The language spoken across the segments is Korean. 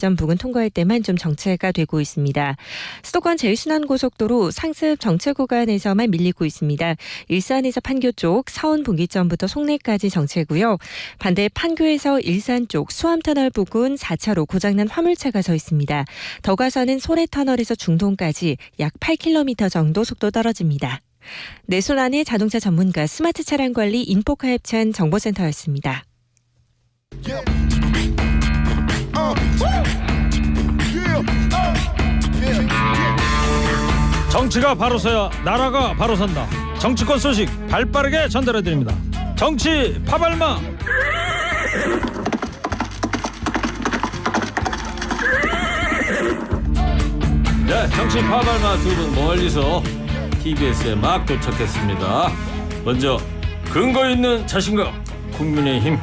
점 부근 통과할 때만 좀 정체가 되고 있습니다. 수도권 제일순환고속도로 상습 정체 구간에서만 밀리고 있습니다. 일산에서 판교 쪽 서운 분기점부터 송내까지 정체고요. 반대 판교에서 일산 쪽 수암터널 부근 4차로 고장난 화물차가 서 있습니다. 더 가서는 소래터널에서 중동까지 약 8km 정도 속도 떨어집니다. 내손안의 자동차 전문가 스마트 차량 관리 인포카 협찬 정보센터였습니다. Yeah. 정치가 바로 서야 나라가 바로 선다. 정치권 소식 발빠르게 전달해 드립니다. 정치 파발마. 네, 정치 파발마 두 분 멀리서 TBS에 막 도착했습니다. 먼저 근거 있는 자신감 국민의힘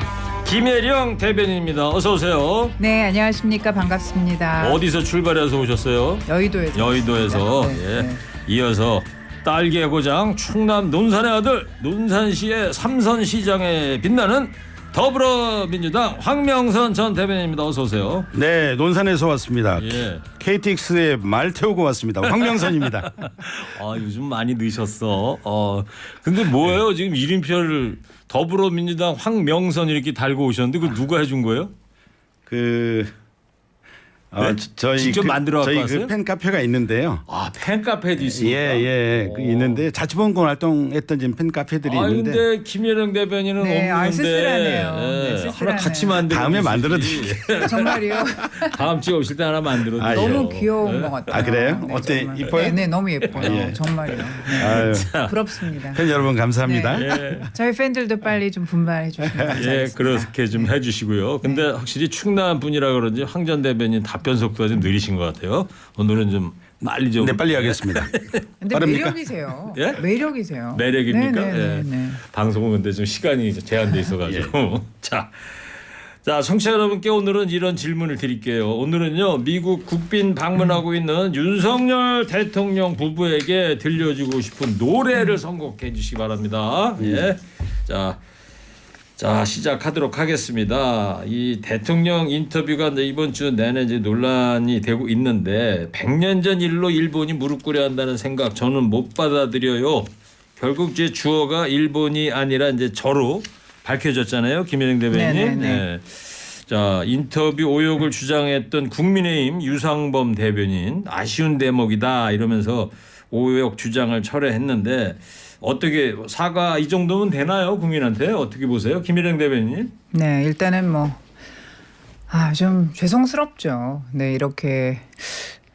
김혜령 대변인입니다. 어서 오세요. 네, 안녕하십니까. 반갑습니다. 어디서 출발해서 오셨어요? 여의도에서. 여의도에서 왔습니다. 예. 네, 네. 이어서 딸기의 고장 충남 논산의 아들 논산시의 삼선시장에 빛나는 더불어민주당 황명선 전 대변인입니다. 어서 오세요. 네, 논산에서 왔습니다. 예. KTX에 말 태우고 왔습니다. 황명선입니다. 아 요즘 많이 늦었어. 어 근데 뭐예요? 지금 이름표를 더불어민주당 황명선 이렇게 달고 오셨는데 그 누가 해준 거예요? 그 어, 네? 저- 저희 직접 그, 만들어 저희 왔어요? 그 팬카페가 있는데요. 아 팬카페도 예, 있습니까? 예. 그 오. 있는데 자치본권 활동했던 지금 팬카페들이 아 있는데 근데 김혜령 대변인은 네, 아, 없는데 쓸쓸하네요. 네, 예, 하 나 쓸쓸하네요. 같이 만들어 다음에. 만들어 정말이요. 다음 주에 오실 때 하나 만들어 아, 예. 너무 귀여운 네? 것 같아요. 아, 그래요? 어때? 정말. 이뻐요? 네, 네, 너무 예뻐요. 예. 정말요. 네. 아유, 부럽습니다. 팬 여러분 감사합니다. 네. 예. 저희 팬들도 빨리 좀 분발해 주시면 예, 감사하겠습니다. 그렇게 좀 해주시고요. 근데 네. 확실히 충남 분이라 그런지 황전 대변인 답변 속도가 좀 느리신 것 같아요. 오늘은 좀 빨리 좀 네, 빨리 하겠습니다. 근데 빠릅니까? 매력이세요. 예? 매력이세요. 매력입니까? 네, 네, 예. 네, 네. 방송은 근데 좀 시간이 제한돼 있어가지고 예. 자. 자, 청취자 여러분께 오늘은 이런 질문을 드릴게요. 오늘은요, 미국 국빈 방문하고 있는 윤석열 대통령 부부에게 들려주고 싶은 노래를 선곡해 주시기 바랍니다. 예. 자, 자, 시작하도록 하겠습니다. 이 대통령 인터뷰가 이제 이번 주 내내 이제 논란이 되고 있는데 100년 전 일로 일본이 무릎 꿇어야 한다는 생각 저는 못 받아들여요. 결국 제 주어가 일본이 아니라 이제 저로 밝혀졌잖아요. 김혜령 대변인. 네네네. 네. 자 인터뷰 오역을 주장했던 국민의힘 유상범 대변인 아쉬운 대목이다 이러면서 오역 주장을 철회했는데 어떻게 사과 이 정도면 되나요 국민한테 어떻게 보세요 김일영 대변인? 네, 일단은 뭐, 아, 좀 죄송스럽죠. 네, 이렇게,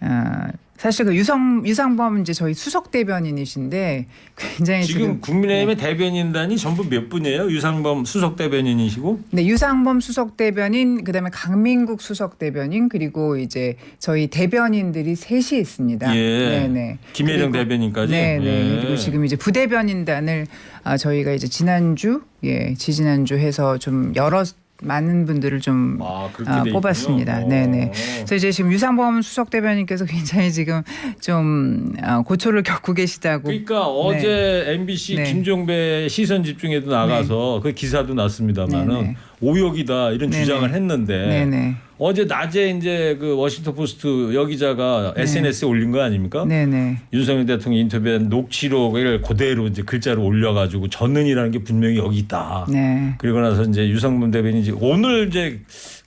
아, 사실 그 유성, 유상범 이제 저희 수석 대변인이신데 굉장히 지금 지금, 국민의힘의 대변인단이 전부 몇 분이에요? 유상범 수석 대변인이시고 네, 유상범 수석 대변인, 그다음에 강민국 수석 대변인, 그리고 이제 저희 대변인들이 셋이 있습니다. 예. 네, 네. 김혜령 대변인까지. 네, 네. 예. 그리고 지금 이제 부대변인단을 아, 저희가 이제 지난주, 예, 지지난주 해서 좀 여러 많은 분들을 좀 아, 있군요. 뽑았습니다. 어. 네네. 그래서 이제 지금 유상범 수석 대변인께서 굉장히 지금 좀 아, 고초를 겪고 계시다고. 그러니까 어제 MBC 네. 김종배 시선 집중에도 나가서 그 기사도 났습니다만은. 오역이다 이런 네네. 주장을 했는데 네네. 어제 낮에 이제 그 워싱턴 포스트 여기자가 SNS에 올린 거 아닙니까? 네네. 윤석열 대통령 인터뷰한 녹취록을 그대로 이제 글자로 올려가지고 전는이라는 게 분명히 여기 있다. 네. 그리고 나서 이제 유상문 대변인이 오늘 이제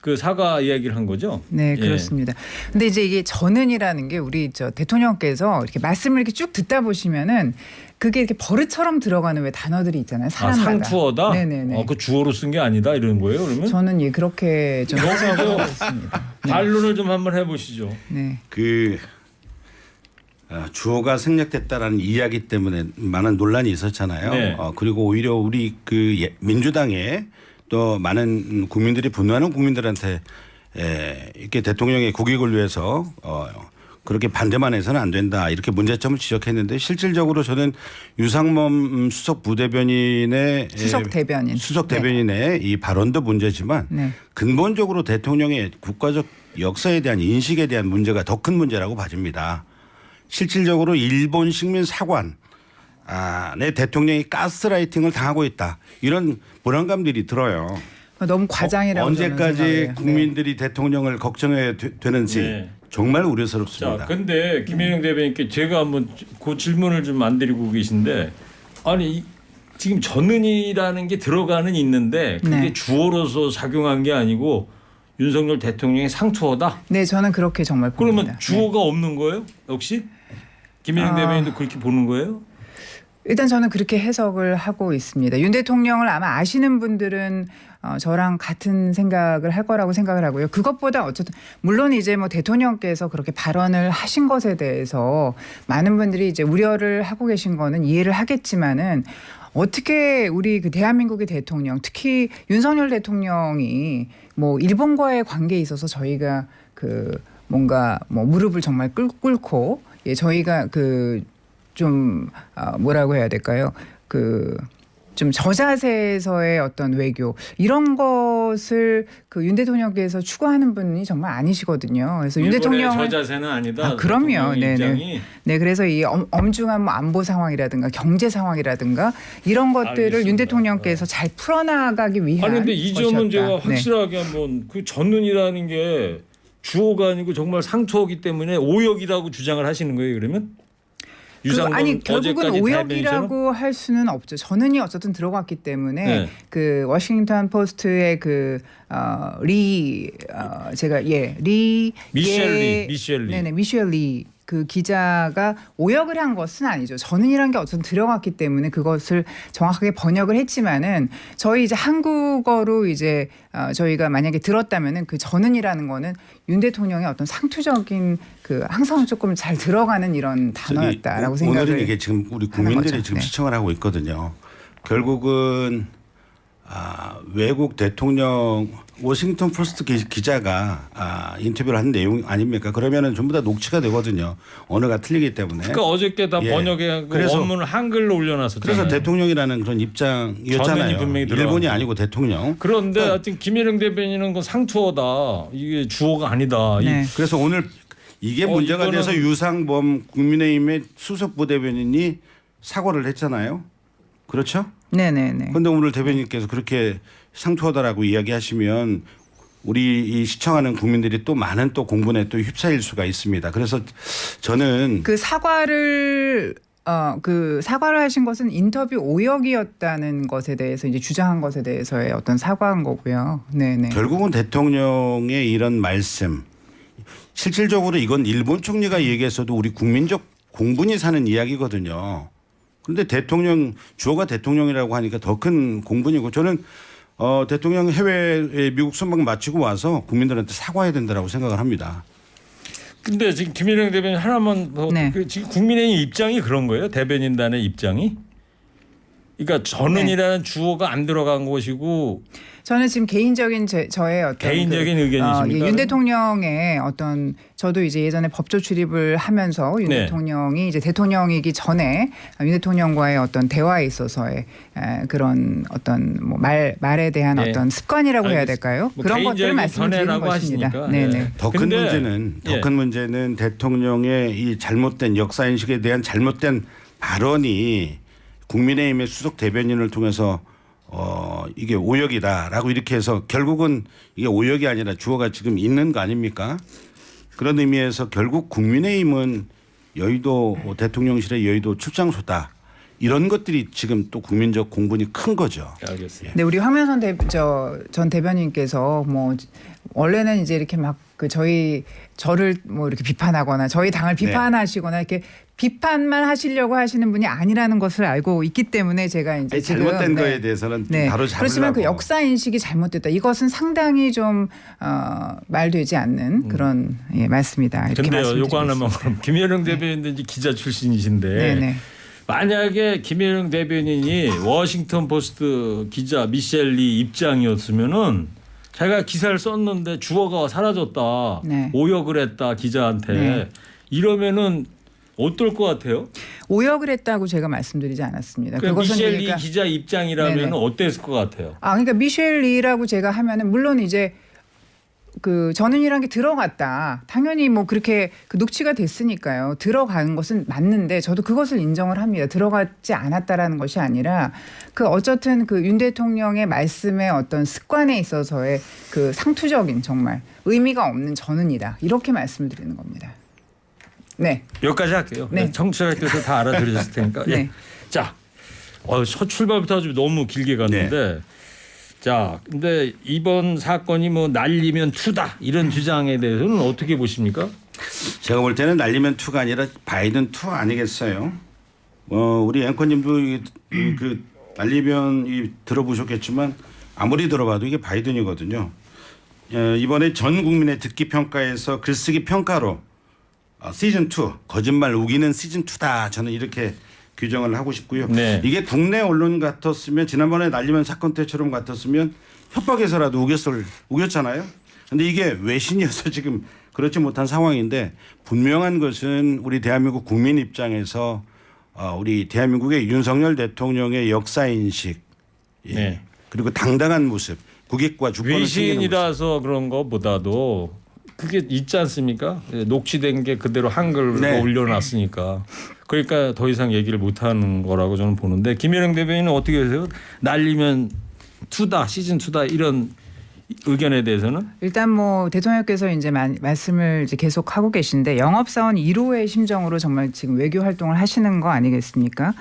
그 사과 이야기를 한 거죠. 네, 예. 그렇습니다. 근데 이제 이게 전은이라는 게 우리 저 대통령께서 이렇게 말씀을 이렇게 쭉 듣다 보시면은 그게 이렇게 버릇처럼 들어가는 왜 단어들이 있잖아요. 아, 사람마다. 상투어다. 네네네. 어, 그 주어로 쓴 게 아니다 이런 거예요. 그러면 저는 예 그렇게 좀 생각하고 있습니다. 반론을 좀 한번 해보시죠. 네. 그 어, 주어가 생략됐다라는 이야기 때문에 많은 논란이 있었잖아요. 네. 어, 그리고 오히려 우리 그 예- 민주당에 또 많은 국민들이 분노하는 국민들한테 에, 이렇게 대통령의 국익을 위해서 어, 그렇게 반대만 해서는 안 된다 이렇게 문제점을 지적했는데 실질적으로 저는 유상범 수석 부대변인의 수석 에, 대변인. 수석 네. 대변인의 이 발언도 문제지만 네. 근본적으로 대통령의 국가적 역사에 대한 인식에 대한 문제가 더 큰 문제라고 봐집니다. 실질적으로 일본 식민 사관 아, 내 대통령이 가스라이팅을 당하고 있다. 이런 불안감들이 들어요. 너무 과장이라고 저는 언제까지 생각해요. 네. 국민들이 대통령을 걱정해야 되, 되는지 네. 정말 자, 우려스럽습니다. 근데 김혜영 대변인께 제가 한번 그 질문을 좀 안 드리고 계신데 아니 이- 지금 전은이라는 게 들어가는 있는데 그게 네. 주어로서 작용한 게 아니고 윤석열 대통령의 상투어다. 네, 저는 그렇게 정말 봅니다. 그러면 주어가 없는 거예요? 역시 김혜영 아. 대변인도 그렇게 보는 거예요? 일단 저는 그렇게 해석을 하고 있습니다. 윤 대통령을 아마 아시는 분들은 어, 저랑 같은 생각을 할 거라고 생각을 하고요. 그것보다 어쨌든 물론 이제 뭐 대통령께서 그렇게 발언을 하신 것에 대해서 많은 분들이 이제 우려를 하고 계신 거는 이해를 하겠지만은 어떻게 우리 그 대한민국의 대통령 특히 윤석열 대통령이 뭐 일본과의 관계에 있어서 저희가 그 뭔가 뭐 무릎을 정말 꿇, 꿇고 예 저희가 그 좀 아, 뭐라고 해야 될까요? 그 좀 저자세에서의 어떤 외교 이런 것을 그 윤 대통령께서 추구하는 분이 정말 아니시거든요. 그래서 윤 대통령 저 자세는 아니다. 아, 그럼요. 네네. 입장이 네, 그래서 이 엄, 엄중한 뭐 안보 상황이라든가 경제 상황이라든가 이런 것들을 알겠습니다. 윤 대통령께서 잘 풀어나가기 위한 아니 근데 이 점은 것이었다. 제가 네. 확실하게 한번 그 전눈이라는 게 주어가 아니고 정말 상투어기 때문에 오역이라고 주장을 하시는 거예요 그러면? 그, 유상범 아니 결국은? 오역이라고 할 수는 없죠. 전은이 어쨌든 들어갔기 때문에 네. 그 워싱턴 포스트의 그리 어, 제가 예리 미셸 리, 미셸 리. 네네 미셸 리 그 기자가 오역을 한 것은 아니죠. 전은이라는 게 어쨌든 들어갔기 때문에 그것을 정확하게 번역을 했지만은 저희 이제 한국어로 이제 어, 저희가 만약에 들었다면은 그 전은이라는 거는 윤 대통령의 어떤 상투적인 그 항상 조금 잘 들어가는 이런 단어였다라고 저기 생각을 오늘은 이게 지금 우리 국민들이. 지금 네. 시청을 하고 있거든요. 결국은 아, 외국 대통령 워싱턴 포스트 기, 기자가 아, 인터뷰를 한 내용 아닙니까? 그러면은 전부 다 녹취가 되거든요. 언어가 틀리기 때문에. 그러니까 어저께 다 예. 번역해갖고 그래서- 원문을 한글로 올려놨었잖아요. 그래서 대통령이라는 그런 입장이었잖아요. 분명히. 일본이 아니고 대통령. 그런데 그러니까- 하여튼 김혜령 대변인은 건 상투어다. 이게 주어가 아니다. 이- 네. 그래서 오늘 이게 어, 문제가 이거는- 돼서 유상범 국민의힘의 수석 부대변인이 사과를 했잖아요. 그렇죠? 네네네. 그런데 오늘 대변인께서 그렇게 상투하다라고 이야기하시면 우리 이 시청하는 국민들이 또 많은 또 공분에 또 휩싸일 수가 있습니다. 그래서 저는 그 사과를 어 그 사과를 하신 것은 인터뷰 오역이었다는 것에 대해서 이제 주장한 것에 대해서의 어떤 사과한 거고요. 네네. 결국은 대통령의 이런 말씀 실질적으로 이건 일본 총리가 얘기했어도 우리 국민적 공분이 사는 이야기거든요. 그런데 대통령 주어가 대통령이라고 하니까 더 큰 공분이고 저는 어, 대통령 해외에 미국 순방 마치고 와서 국민들한테 사과해야 된다라고 생각을 합니다. 근데 지금 김혜령 대변인 하나만 더 네. 그 지금 국민의힘 입장이 그런 거예요. 대변인단의 입장이. 그러니까 전은이라는 주어가 안 들어간 것이고 저는 지금 개인적인 제, 저의 어떤 개인적인 그, 의견이십니까? 어, 예, 윤 대통령의 어떤 저도 이제 예전에 법조 출입을 하면서 윤 네. 대통령이 이제 대통령이기 전에 윤 대통령과의 어떤 대화에 있어서의 에, 그런 어떤 뭐 말 말에 대한 네. 어떤 습관이라고 해야 알겠습니다. 될까요? 뭐 그런 것들을 말씀드리는 것입니다. 네네. 네. 더큰 근데- 문제는 더 예. 큰 문제는 대통령의 이 잘못된 역사 인식에 대한 잘못된 발언이 국민의힘의 수석 대변인을 통해서 어 이게 오역이다라고 이렇게 해서 결국은 이게 오역이 아니라 주어가 지금 있는 거 아닙니까? 그런 의미에서 결국 국민의힘은 여의도 대통령실의 여의도 출장소다 이런 것들이 지금 또 국민적 공분이 큰 거죠. 알겠습니다. 네, 우리 황면선 대, 저, 전 대변인께서 뭐 원래는 이제 이렇게 막 그 저희 저를 뭐 이렇게 비판하거나 저희 당을 네. 비판하시거나 이렇게 비판만 하시려고 하시는 분이 아니라는 것을 알고 있기 때문에 제가 이제 아니, 지금 잘못된 네. 거에 대해서는 좀 네. 바로 잡으려고. 그렇지만 그 역사 인식이 잘못됐다. 이것은 상당히 좀 어, 말되지 않는 그런 예, 말씀이다. 음. 근데요, 요거 하나만 김혜령 대변인도 이제 기자 출신이신데 네네. 만약에 김혜령 대변인이 워싱턴 포스트 기자 미셸리 입장이었으면은 자기가 기사를 썼는데 주어가 사라졌다, 네. 오역을 했다 기자한테 네. 이러면은 어떨 것 같아요? 오역을 했다고 제가 말씀드리지 않았습니다. 그 그것은 미셸리 그러니까 기자 입장이라면 네네. 어땠을 것 같아요? 아, 그러니까 미셸 리라고 제가 하면은 물론 이제 그 전운이라는 게 들어갔다. 당연히 뭐 그렇게 그 녹취가 됐으니까요. 들어간 것은 맞는데 저도 그것을 인정을 합니다. 들어갔지 않았다라는 것이 아니라 그 어쨌든 그 윤 대통령의 말씀의 어떤 습관에 있어서의 그 상투적인 정말 의미가 없는 전운이다. 이렇게 말씀을 드리는 겁니다. 네. 여기까지 할게요. 네. 청취자께서 다 알아들으셨을 테니까. 예. 네. 자, 어, 첫 출발부터 아주 너무 길게 갔는데. 자, 근데 이번 사건이 뭐 날리면 투다 이런 주장에 대해서는 어떻게 보십니까? 제가 볼 때는 날리면 투가 아니라 바이든 투 아니겠어요? 어, 우리 앵커님도 그 날리면 이 들어보셨겠지만 아무리 들어봐도 이게 바이든이거든요. 어, 이번에 전 국민의 듣기 평가에서 글쓰기 평가로 어, 시즌 2 거짓말 우기는 시즌 2다 저는 이렇게 규정을 하고 싶고요. 네. 이게 국내 언론 같았으면 지난번에 날리면 사건 때처럼 같았으면 협박해서라도 우겼을 우겼잖아요. 근데 이게 외신이어서 지금 그렇지 못한 상황인데 분명한 것은 우리 대한민국 국민 입장에서 어, 우리 대한민국의 윤석열 대통령의 역사 인식 예. 네. 그리고 당당한 모습 국익과 주권을. 외신이라서 그런 것보다도 그게 있지 않습니까? 예, 녹취된 게 그대로 한글로 네. 올려놨으니까. 그러니까 더 이상 얘기를 못 하는 거라고 저는 보는데 김혜령 대변인은 어떻게 하세요? 날리면 투다 시즌 투다 이런 의견에 대해서는 일단 뭐 대통령께서 이제 마- 말씀을 이제 계속 하고 계신데 영업 사원 1호의 심정으로 정말 지금 외교 활동을 하시는 거 아니겠습니까?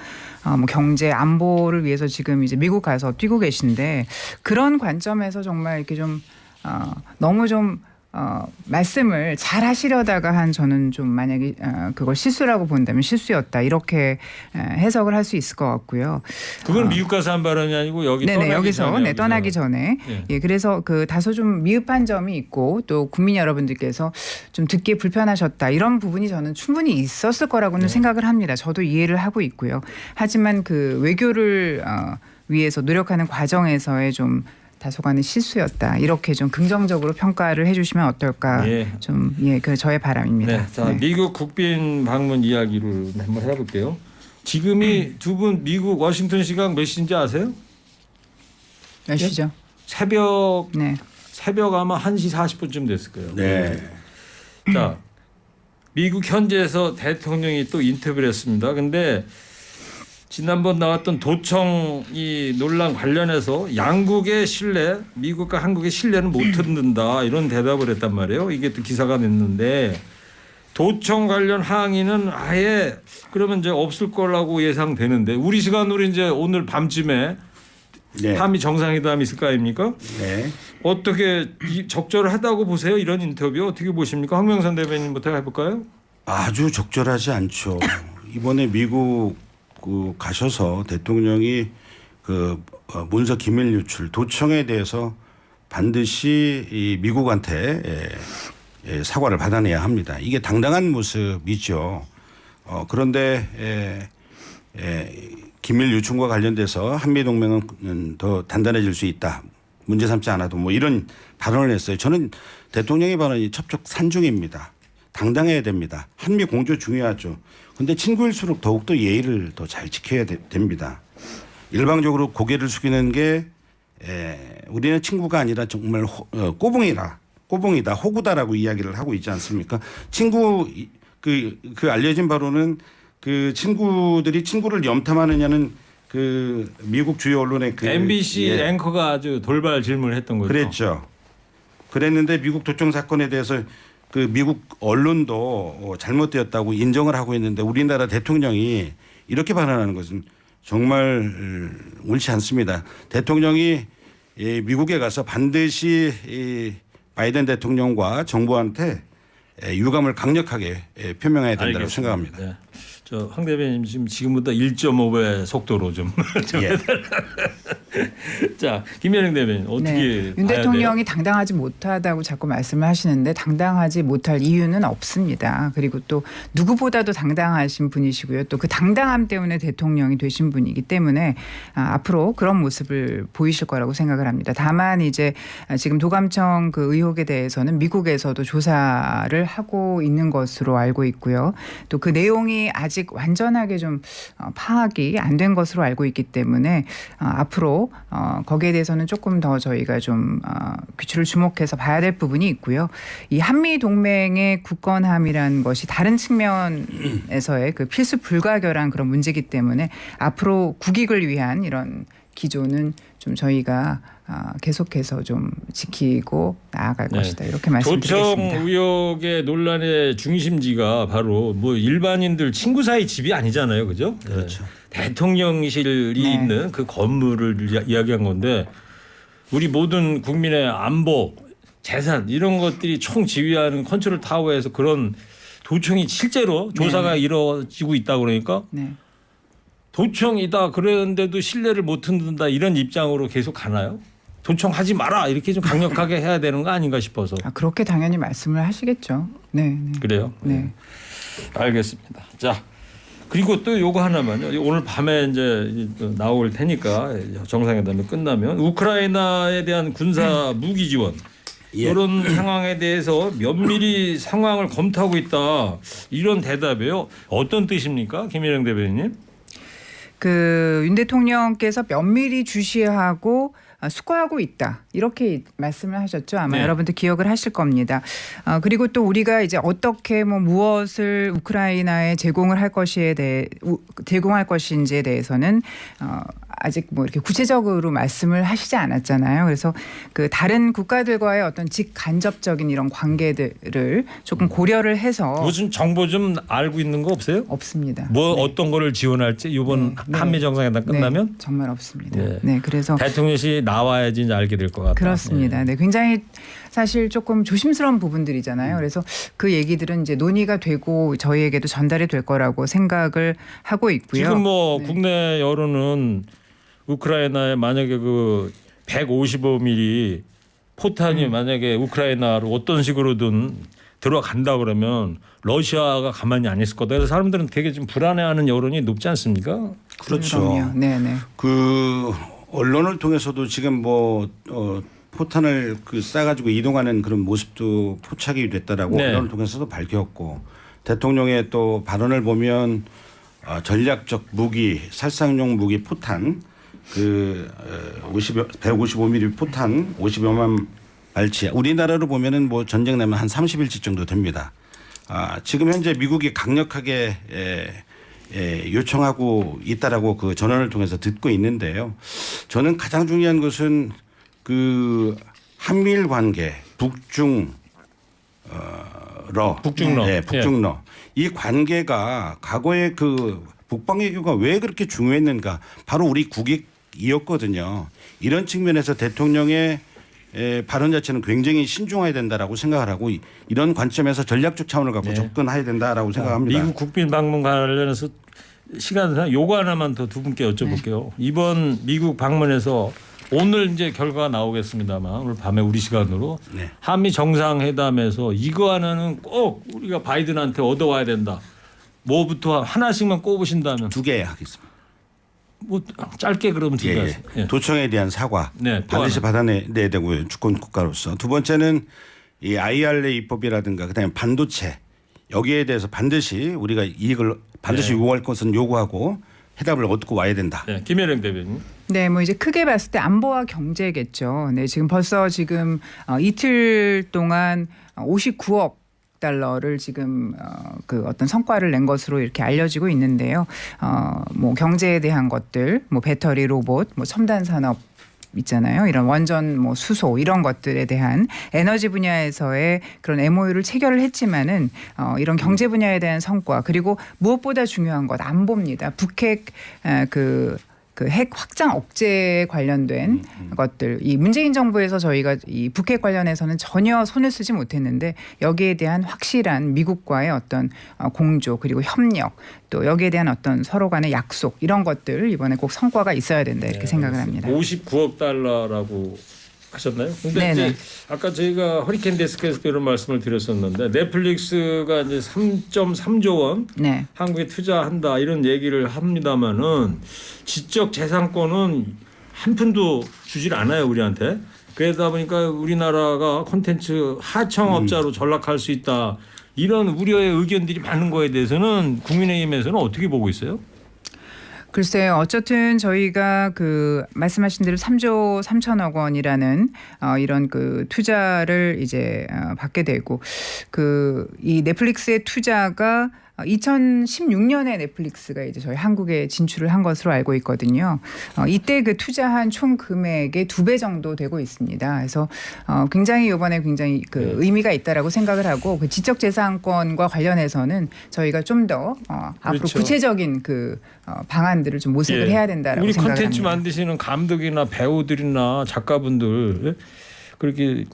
어, 뭐 경제 안보를 위해서 지금 이제 미국 가서 뛰고 계신데 그런 관점에서 정말 이렇게 좀 어, 너무 좀 어, 말씀을 잘 하시려다가 한 저는 좀 만약에 어, 그걸 실수라고 본다면 실수였다 이렇게 에, 해석을 할 수 있을 것 같고요. 그건 미국 가서 한 발언이 아니고 여기 네네 여기서 전에 네 여기서. 떠나기 전에 예. 예. 그래서 그 다소 좀 미흡한 점이 있고 또 국민 여러분들께서 좀 듣기에 불편하셨다 이런 부분이 저는 충분히 있었을 거라고는 네. 생각을 합니다. 저도 이해를 하고 있고요. 하지만 그 외교를 어, 위해서 노력하는 과정에서의 좀 다소간의 실수였다 이렇게 좀 긍정적으로 평가를 해주시면 어떨까 예. 좀예그 저의 바람입니다. 네, 자 네. 미국 국빈 방문 이야기를 한번 해볼게요. 지금이 두분 미국 워싱턴 시간 몇 시인지 아세요? 몇 시죠? 새벽 네. 새벽 아마 1시 40분쯤 됐을 거예요. 네. 자, 미국 현지에서 대통령이 또 인터뷰를 했습니다. 근데 지난번 나왔던 도청 이 논란 관련해서 양국의 신뢰, 미국과 한국의 신뢰는 못 듣는다 이런 대답을 했단 말이에요. 이게 또 기사가 냈는데 도청 관련 항의는 아예 그러면 이제 없을 거라고 예상되는데 우리 시간으로 이제 오늘 밤쯤에 네. 한미 정상회담이 있을 거 아닙니까? 네. 어떻게 이- 적절하다고 보세요? 이런 인터뷰 어떻게 보십니까? 황명선 대변인부터 해볼까요? 아주 적절하지 않죠. 이번에 미국 그 가셔서 대통령이 그 어, 문서 기밀 유출 도청에 대해서 반드시 이 미국한테 예, 예, 사과를 받아내야 합니다. 이게 당당한 모습이죠. 어, 그런데 예, 예, 기밀 유출과 관련돼서 한미 동맹은 더 단단해질 수 있다. 문제 삼지 않아도 뭐 이런 발언을 했어요. 저는 대통령의 발언이 첩첩 산중입니다. 당당해야 됩니다. 한미 공조 중요하죠. 근데 친구일수록 더욱더 예의를 더 잘 지켜야 되- 됩니다. 일방적으로 고개를 숙이는 게 에, 우리는 친구가 아니라 정말 호, 어, 꼬붕이다. 꼬붕이다. 호구다라고 이야기를 하고 있지 않습니까? 친구 이- 그, 그 알려진 바로는 그 친구들이 친구를 염탐하느냐는 그 미국 주요 언론의 그 MBC 예. 앵커가 아주 돌발 질문을 했던 거죠. 그랬죠. 그랬는데 미국 도청 사건에 대해서 그 미국 언론도 어, 잘못되었다고 인정을 하고 있는데 우리나라 대통령이 이렇게 발언하는 것은 정말 어, 옳지 않습니다. 대통령이 이 미국에 가서 반드시 이 바이든 대통령과 정부한테 에, 유감을 강력하게 에, 표명해야 된다고 알겠습니다. 생각합니다. 네. 저 황 대변인 지금 지금보다 1.5배 속도로 좀. 좀 예. 자 김현영 대변인 어떻게 네. 윤 대통령이 당당하지 못하다고 자꾸 말씀을 하시는데 당당하지 못할 이유는 없습니다. 그리고 또 누구보다도 당당하신 분이시고요. 또 그 당당함 때문에 대통령이 되신 분이기 때문에 아, 앞으로 그런 모습을 보이실 거라고 생각을 합니다. 다만 이제 아, 지금 도감청 그 의혹에 대해서는 미국에서도 조사를 하고 있는 것으로 알고 있고요. 또 그 내용이 내용이 아직 완전하게 좀 어, 파악이 안 된 것으로 알고 있기 때문에 어, 앞으로 어, 거기에 대해서는 조금 더 저희가 좀 어, 귀추를 주목해서 봐야 될 부분이 있고요. 이 한미 동맹의 굳건함이라는 것이 다른 측면에서의 그 필수 불가결한 그런 문제이기 때문에 앞으로 국익을 위한 이런 기조는 좀 저희가 아, 계속해서 좀 지키고 나아갈 네. 것이다 이렇게 도청 말씀드리겠습니다. 의혹의 논란의 중심지가 바로 뭐 일반인들 친구 사이 집이 아니잖아요, 그죠? 그렇죠. 네. 대통령실이 네. 있는 그 건물을 이야- 이야기한 건데 우리 모든 국민의 안보, 재산 이런 것들이 총 지휘하는 컨트롤 타워에서 그런 도청이 실제로 조사가 이루어지고 있다 그러니까 네. 도청이다 그랬는데도 신뢰를 못 듣는다 이런 입장으로 계속 가나요? 도청하지 마라 이렇게 좀 강력하게 해야 되는 거 아닌가 싶어서 아, 그렇게 당연히 말씀을 하시겠죠. 네. 네. 그래요. 네. 알겠습니다. 자 그리고 또 요거 하나만요. 오늘 밤에 이제 또 나올 테니까 정상회담이 끝나면 우크라이나에 대한 군사 무기 지원 예. 이런 상황에 대해서 면밀히 상황을 검토하고 있다 이런 대답이에요. 어떤 뜻입니까, 김일영 대변인님? 그 윤 대통령께서 면밀히 주시하고 아, 수거하고 있다 이렇게 말씀을 하셨죠 아마 네. 여러분들 기억을 하실 겁니다. 아, 그리고 또 우리가 이제 어떻게 뭐 무엇을 우크라이나에 제공을 할 것에 대해 우- 제공할 것인지에 대해서는 어, 아직 뭐 이렇게 구체적으로 말씀을 하시지 않았잖아요. 그래서 그 다른 국가들과의 어떤 직간접적인 이런 관계들을 조금 고려를 해서 무슨 정보 좀 알고 있는 거 없어요? 없습니다. 뭐 네. 어떤 거를 지원할지 이번 네. 한미 정상회담 끝나면 네, 정말 없습니다. 네. 네, 그래서 대통령이 나와야지 이제 알게 될 것 같다. 그렇습니다. 네, 굉장히 사실 조금 조심스러운 음. 부분들이잖아요. 그래서 그 얘기들은 이제 논의가 되고 저희에게도 전달이 될 거라고 생각을 하고 있고요. 지금 뭐 네. 국내 여론은 우크라이나에 만약에 그 155mm 포탄이 음. 만약에 우크라이나로 어떤 식으로든 들어간다 그러면 러시아가 가만히 안 있을 거다. 그래서 사람들은 되게 좀 불안해하는 여론이 높지 않습니까? 그렇죠. 그럼요. 네, 네. 그 언론을 통해서도 지금 뭐 어, 포탄을 그 싸가지고 이동하는 그런 모습도 포착이 됐다라고 네. 언론을 통해서도 밝혔고 대통령의 또 발언을 보면 어, 전략적 무기 살상용 무기 포탄 그 어, 50, 155mm 포탄 50여만 발치 우리나라로 보면은 뭐 전쟁 나면 한 30일치 정도 됩니다. 아, 지금 현재 미국이 강력하게 에, 에, 요청하고 있다라고 그 전원을 통해서 듣고 있는데요. 저는 가장 중요한 것은 그 한미일 관계 북중 러 북중러. 네, 북중러 이 관계가 과거에 그 북방 외교가 왜 그렇게 중요했는가 바로 우리 국익 이었거든요. 이런 측면에서 대통령의 에, 발언 자체는 굉장히 신중해야 된다라고 생각을 하고 이- 이런 관점에서 전략적 차원을 갖고 네. 접근해야 된다라고 생각합니다. 미국 국빈 방문 관련해서 시간상 요거 하나만 더 두 분께 여쭤볼게요. 이번 미국 방문에서 오늘 이제 결과가 나오겠습니다만 오늘 밤에 우리 시간으로 네. 한미 정상회담에서 이거 하나는 꼭 우리가 바이든한테 얻어와야 된다. 뭐부터 하나씩만 꼽으신다면 두 개 하겠습니다. 뭐 짧게 그러면 두 예, 개. 예. 예. 도청에 대한 사과 네, 또 반드시 하나. 받아내야 되고요. 주권 국가로서 두 번째는 이 IRA 입법이라든가 그다음에 반도체 여기에 대해서 반드시 우리가 이익을 반드시 네. 요구할 것은 요구하고 해답을 얻고 와야 된다. 네, 김혜령 대변인. 네, 뭐 이제 크게 봤을 때 안보와 경제겠죠. 네, 지금 벌써 지금 어, 이틀 동안 59억 달러를 지금 어, 그 어떤 성과를 낸 것으로 이렇게 알려지고 있는데요. 어, 뭐 경제에 대한 것들, 뭐 배터리 로봇, 뭐 첨단 산업 있잖아요. 이런 원전 뭐 수소 이런 것들에 대한 에너지 분야에서의 그런 MOU를 체결을 했지만은 어, 이런 경제 분야에 대한 성과 그리고 무엇보다 중요한 것 안보입니다. 북핵 에, 그 그 핵 확장 억제에 관련된 것들. 이 문재인 정부에서 저희가 이 북핵 관련해서는 전혀 손을 쓰지 못했는데 여기에 대한 확실한 미국과의 어떤 어, 공조 그리고 협력 또 여기에 대한 어떤 서로 간의 약속 이런 것들 이번에 꼭 성과가 있어야 된다 이렇게 네, 생각을 합니다. 59억 달러라고 하셨나요? 근데 네네. 이제 아까 저희가 허리케인 데스크에서도 이런 말씀을 드렸었는데 넷플릭스가 이제 3.3조 원 네. 한국에 투자한다 이런 얘기를 합니다만은 지적 재산권은 한 푼도 주질 않아요 우리한테. 그러다 보니까 우리나라가 콘텐츠 하청업자로 전락할 수 있다. 이런 우려의 의견들이 많은 거에 대해서는 국민의힘에서는 어떻게 보고 있어요? 글쎄요. 어쨌든 저희가 그 말씀하신 대로 3조 3천억 원이라는 어 이런 그 투자를 이제 어 받게 되고 그 이 넷플릭스의 투자가 2016년에 넷플릭스가 이제 저희 한국에 진출을 한 것으로 알고 있거든요. 어, 이때 그 투자한 총 금액의 두 배 정도 되고 있습니다. 그래서 어, 굉장히 이번에 굉장히 그 네. 의미가 있다라고 생각을 하고 그 지적 재산권과 관련해서는 저희가 좀더 어, 앞으로 그렇죠. 구체적인 그 어, 방안들을 좀 모색을 예. 해야 된다라고 우리 생각을 콘텐츠 합니다. 만드시는 감독이나 배우들이나 작가분들 예? 그렇게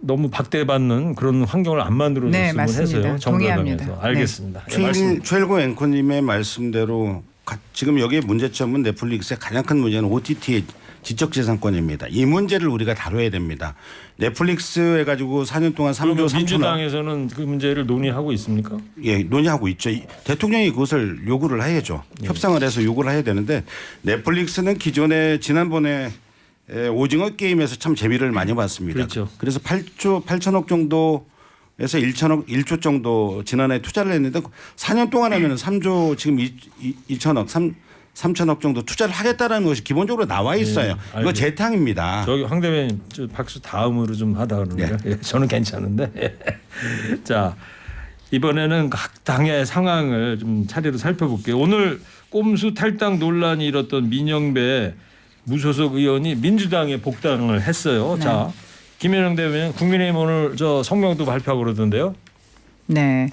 너무 박대받는 그런 환경을 안 만들어 네, 줬으면. 해서요. 정부에서 동의합니다. 알겠습니다. 예, 말씀. 최일, 최일구 앵커님의 말씀대로 가- 지금 여기에 문제점은 넷플릭스의 가장 큰 문제는 OTT의 지적재산권입니다. 이 문제를 우리가 다뤄야 됩니다. 넷플릭스 해가지고 4년 동안 3조 그러면 3천억 민주당에서는 그 문제를 논의하고 있습니까? 예, 논의하고 있죠. 이- 대통령이 그것을 요구를 해야죠. 예. 협상을 해서 요구를 해야 되는데 넷플릭스는 기존에 지난번에 에, 오징어 게임에서 참 재미를 많이 봤습니다. 그렇죠. 그래서 8조 8천억 정도에서 1천억 1조 정도 지난해 투자를 했는데 4년 동안 하면 3조 지금 2, 2천억 3 3천억 정도 투자를 하겠다라는 것이 기본적으로 나와 있어요. 이거 알겠습니다. 재탕입니다. 저기 황 대변인 저 박수 다음으로 좀 하다 네. 예, 저는 괜찮은데 자 이번에는 각 당의 상황을 좀 차례로 살펴볼게요. 오늘 꼼수 탈당 논란이 일었던 민영배 무소속 의원이 민주당에 복당을 했어요. 네. 자 김현영 대변인 국민의힘 오늘 저 성명도 발표하고 그러던데요. 네.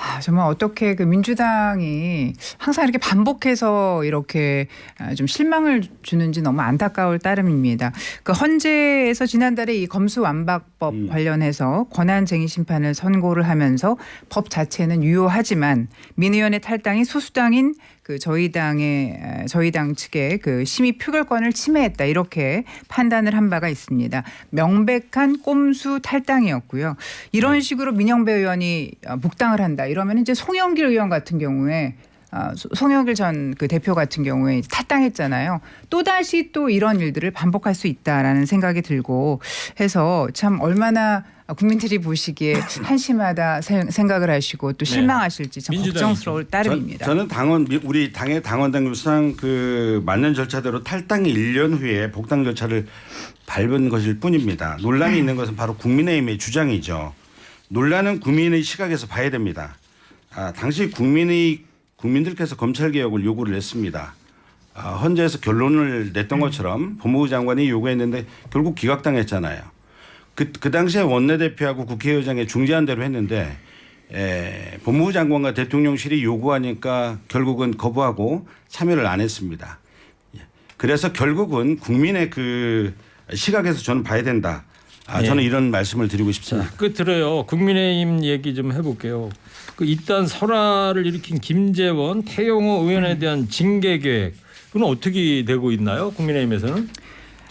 아, 정말 어떻게 그 민주당이 항상 이렇게 반복해서 이렇게 아, 좀 실망을 주는지 너무 안타까울 따름입니다. 그 헌재에서 지난달에 이 검수완박법 음. 관련해서 권한쟁의 심판을 선고를 하면서 법 자체는 유효하지만 민 의원의 탈당이 소수당인 그 저희 당의 에, 저희 당 측의 그 심의 표결권을 침해했다 이렇게 판단을 한 바가 있습니다. 명백한 꼼수 탈당이었고요. 이런 식으로 민영배 의원이 어, 복당을 한다 이러면 이제 송영길 의원 같은 경우에 아, 소- 송영길 전 그 대표 같은 경우에 탈당했잖아요. 또 다시 또 이런 일들을 반복할 수 있다라는 생각이 들고 해서 참 얼마나 국민들이 보시기에 한심하다 세- 생각을 하시고 또 네. 실망하실지 참 민주당이죠. 걱정스러울 따름입니다. 저, 는 당원 미- 우리 당의 당원 당규상 그 맞는 절차대로 탈당이 1년 후에 복당 절차를 밟은 것일 뿐입니다. 논란이 있는 것은 바로 국민의힘의 주장이죠. 논란은 국민의 시각에서 봐야 됩니다. 아, 당시 국민의 국민들께서 검찰 개혁을 요구를 했습니다. 아, 헌재에서 결론을 냈던 것처럼 법무부 장관이 요구했는데 결국 기각당했잖아요. 그, 그 당시에 원내대표하고 국회의장의 중재한 대로 했는데 에, 법무부 장관과 대통령실이 요구하니까 결국은 거부하고 참여를 안 했습니다. 예. 그래서 결국은 국민의 그 시각에서 저는 봐야 된다. 아, 예. 저는 이런 말씀을 드리고 자 싶습니다. 끝으로요 국민의힘 얘기 좀 해볼게요. 그 일단 설화를 일으킨 김재원, 태영호 의원에 대한 징계 계획 그건 어떻게 되고 있나요? 국민의힘에서는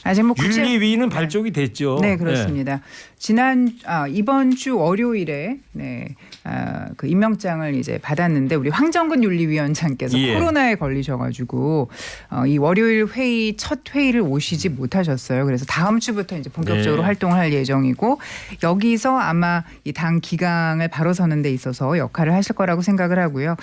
아직 뭐 구체 윤리위는 발족이 됐죠. 네 그렇습니다. 지난 아, 이번 주 월요일에 네, 아, 그 임명장을 이제 받았는데 우리 황정근 윤리위원장께서 예. 코로나에 걸리셔가지고 어, 이 월요일 회의 첫 회의를 오시지 못하셨어요. 그래서 다음 주부터 이제 본격적으로 네. 활동을 할 예정이고 여기서 아마 이 당 기강을 바로 서는 데 있어서 역할을 하실 거라고 생각을 하고요.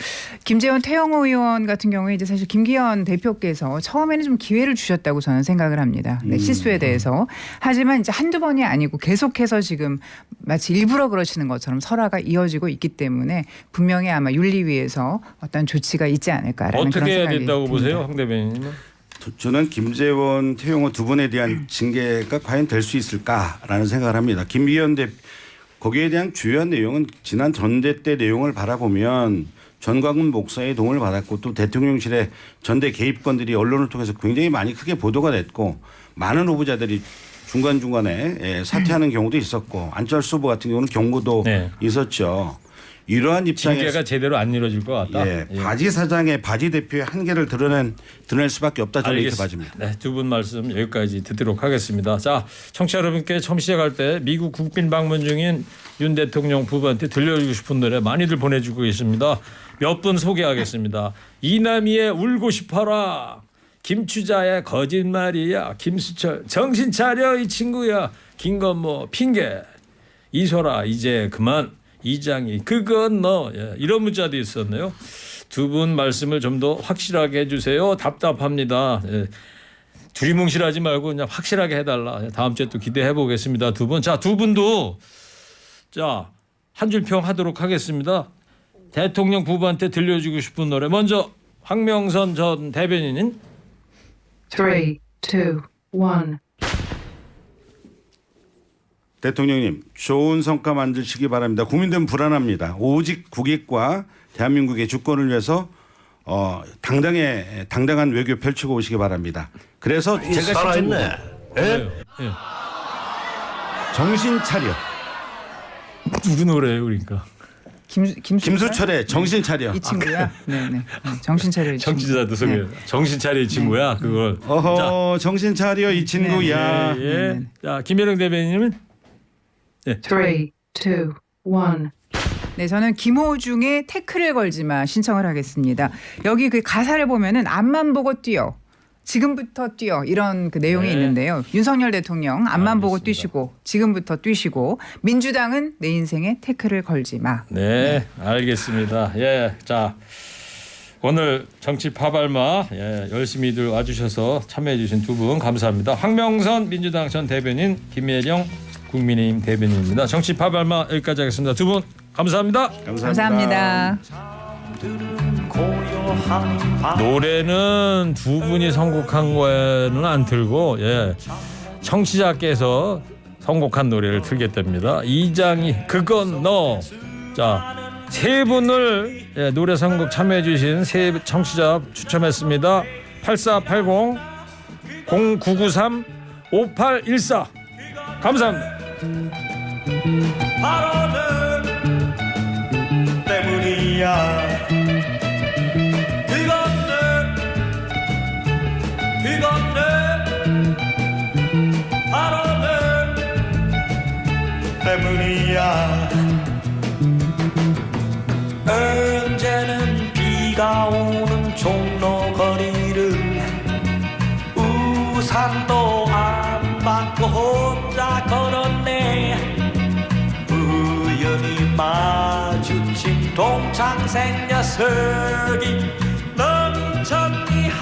김재원 태영호 의원 같은 경우에 이제 사실 김기현 대표께서 처음에는 좀 기회를 주셨다고 저는 생각을 합니다. 네, 실수에 대해서. 하지만 이제 한두 번이 아니고 계속해서 지금 마치 일부러 그러시는 것처럼 설화가 이어지고 있기 때문에 분명히 아마 윤리위에서 어떤 조치가 있지 않을까라는 그런 어떻게 해야 생각이 된다고 듭니다. 보세요, 황 대변인은? 저- 저는 김재원, 태용호 두 분에 대한 징계가 과연 될 수 있을까라는 생각을 합니다. 김기현 대 거기에 대한 주요한 내용은 지난 전대 때 내용을 바라보면 전광훈 목사의 도움을 받았고 또 대통령실의 전대 개입건들이 언론을 통해서 굉장히 많이 크게 보도가 됐고 많은 후보자들이 중간 중간에 예, 사퇴하는 경우도 있었고 안철수 후보 같은 경우는 경고도 네. 있었죠. 이러한 입장에서 징계가 제대로 안 이루어질 것 같다. 예, 예. 바지 사장의 바지 대표의 한계를 드러낸 드러낼 수밖에 없다 저는 이렇게 알겠습니다. 봐집니다. 네, 두 분 말씀 여기까지 듣도록 하겠습니다. 자, 청취자 여러분께 처음 시작할 때 미국 국빈 방문 중인 윤 대통령 부부한테 들려주고 싶은 노래 많이들 보내주고 계십니다. 몇 분 소개하겠습니다. 이남희의 울고 싶어라. 김추자의 거짓말이야. 김수철 정신 차려 이 친구야. 김건모 핑계. 이소라 이제 그만. 이장이 그건 너 예, 이런 문자도 있었네요. 두 분 말씀을 좀 더 확실하게 해주세요. 답답합니다. 예. 두리뭉실하지 말고 그냥 확실하게 해달라. 예, 다음 주에 또 기대해 보겠습니다. 두 분. 자, 두 분도 자, 한 줄 평 하도록 하겠습니다. 대통령 부부한테 들려주고 싶은 노래. 먼저 황명선 전 대변인인 Three, two, one. 대통령님 좋은 성과 만드시기 바랍니다. 국민들은 불안합니다. 오직 국익과 대한민국의 주권을 위해서 어, 당당해 당당한 외교 펼치고 오시기 바랍니다. 그래서 제가 살아있네. 예. 예. 정신 차려 누구 노래예요, 그러니까? 김 김수철? 김수철 의 정신 차려. 이 친구야. 네네. 네. 정신 차려. 이 친구. 정치자도 소개. 네. 정신 차려 이 친구야. 그걸. 어허 정신 차려 이 친구야. 예, 예. 자, 김혜령 대변인은 Three, two, one. 네, 저는 김호중의 태클을 걸지 마 신청을 하겠습니다. 여기 그 가사를 보면은 앞만 보고 뛰어. 지금부터 뛰어 이런 그 내용이 네. 있는데요. 윤석열 대통령 앞만 보고 알겠습니다. 뛰시고 지금부터 뛰시고 민주당은 내 인생에 태클을 걸지 마. 네, 알겠습니다. 예, 자 오늘 정치 파발마 예, 열심히들 와주셔서 참여해주신 두 분 감사합니다. 황명선 민주당 전 대변인 김혜령 국민의힘 대변인입니다. 정치 파발마 여기까지 하겠습니다. 두 분 감사합니다. 감사합니다. 노래는 두 분이 선곡한 거에는 안 틀고 예, 청취자께서 선곡한 노래를 틀겠답니다. 이장이 그건 너. 자, 세 분을 예, 노래 선곡 참여해 주신 세 청취자 추첨했습니다. 8480 0993 5814 감사합니다. 바로 너 때문이야. 우연